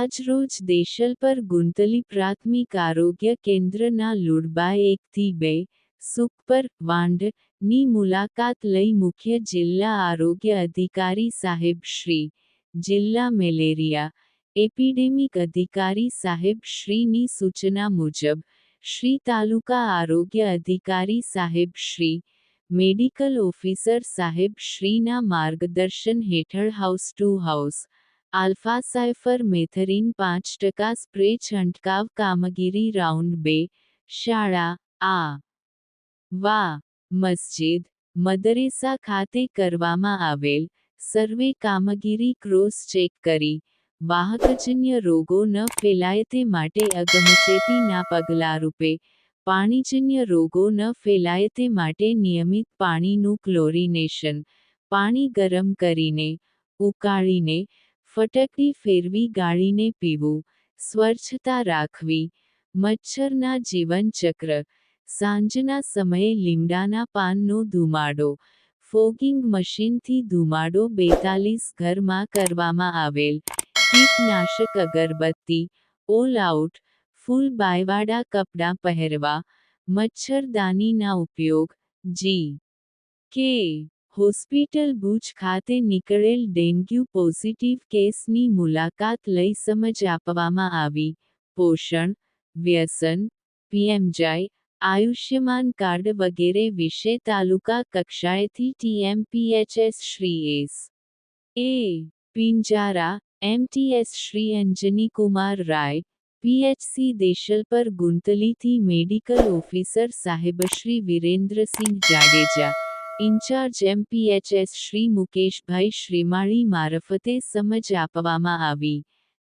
આજરોજ દેશલપર ગુંતલી પ્રાથમિક આરોગ્ય કેન્દ્રના લુડબા એકથી બે સુખપર વાંડની મુલાકાત લઈ મુખ્ય જિલ્લા આરોગ્ય અધિકારી સાહેબ શ્રી, જિલ્લા મેલેરિયા એપિડેમિક અધિકારી સાહેબ શ્રીની સૂચના મુજબ, શ્રી તાલુકા આરોગ્ય અધિકારી સાહેબ શ્રી, મેડિકલ ઓફિસર સાહેબ શ્રીના માર્ગદર્શન હેઠળ house to house alphacypermethrin પાંચ ટકા સ્પ્રે છંટકાવ કામગીરી રાઉન્ડ બે, શાળા આ. વા. મસ્જિદ, મદરેસા ખાતે કરવામાં આવેલ સર્વે કામગીરી ક્રોસ ચેક કરી, વાહકજન્ય રોગો ન ફેલાય તે માટે અગમચેતીના પગલાંરૂપે પાણીજન્ય રોગો ન ફેલાય તે માટે નિયમિત પાણીનું ક્લોરિનેશન, પાણી ગરમ કરીને, ઉકાળીને ફટકડી ફેરવી ગાળીને પીવું સ્વચ્છતા રાખવી, મચ્છરના જીવનચક્ર, સાંજના સમયે લીમડાના પાનનો ધુમાડો, ફોગિંગ મશીનથી ધુમાડો બેતાલીસ ઘરમાં કરવામાં આવેલ, કીટનાશક અગરબત્તી, ઓલ આઉટ, ફૂલ બાયવાડા કપડાં પહેરવા, મચ્છરદાનીના ઉપયોગ, જી. કે. હોસ્પિટલ ભુજ ખાતે નીકળેલ ડેન્ગ્યુ પોઝિટિવ કેસની મુલાકાત લઈ સમજ આપવામાં આવી. પોષણ, વ્યસન, પીએમજાય, આયુષ્યમાન કાર્ડ વગેરે વિશે તાલુકા કક્ષાએથી TMPHS Shri S. A. Pinjara, MTS Shri Anjanikumar Rai, PHC Deshalpar ગુંતલીથી medical officer સાહેબશ્રી વિરેન્દ્રસિંહ જાડેજા ઇન્ચાર્જ એમપીએચએસ શ્રી મુકેશભાઈ શ્રીમાળી મારફતે સમજ આપવામાં આવી.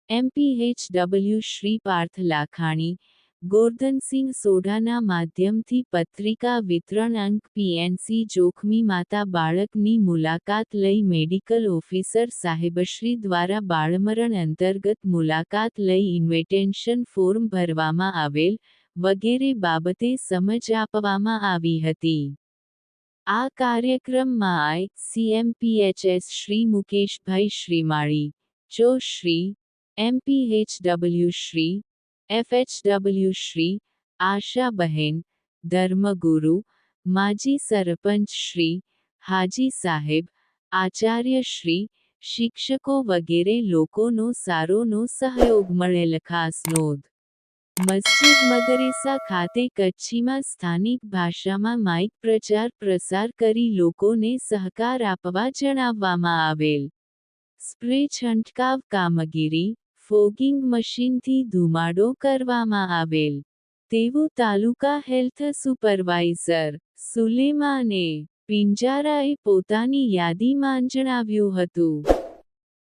એમપીએચડબલ્યુ શ્રી પાર્થ લાખાણી, ગોરધનસિંહ સોઢાના માધ્યમથી પત્રિકા વિતરણ અંક પીએનસી જોખમી માતા બાળકની મુલાકાત લઈ મેડિકલ ઓફિસર સાહેબશ્રી દ્વારા બાળમરણ અંતર્ગત મુલાકાત લઈ ઇન્વિટેશન ફોર્મ ભરવામાં આવેલ વગેરે બાબતે સમજ આપવામાં આવી હતી. આ કાર્યક્રમમાં આઈ સીએમપીએચએસ શ્રી મુકેશભાઈ શ્રીમાળી જો શ્રી એમપીએચડબલ્યુ શ્રી એફએચડબલ્યુ શ્રી આશાબહેન ધર્મગુરુ, માજી સરપંચ શ્રી, હાજી સાહેબ, આચાર્ય શ્રી, શિક્ષકો વગેરે લોકોનો સારોનો સહયોગ મળેલ ખાસ નોંધ. મસ્જિદ મદરેસા ખાતે કચ્છીમાં સ્થાનિક ભાષામાં માઇક પ્રચાર પ્રસાર કરી લોકોને સહકાર આપવા જણાવવામાં આવેલ. સ્પ્રે છંટકાવ કામગીરી, ફોગિંગ મશીનથી ધુમાડો કરવામાં આવેલ. તેવું તાલુકા હેલ્થ સુપરવાઇઝર સુલેમાને પિંજારાએ પોતાની યાદીમાં જણાવ્યું હતું.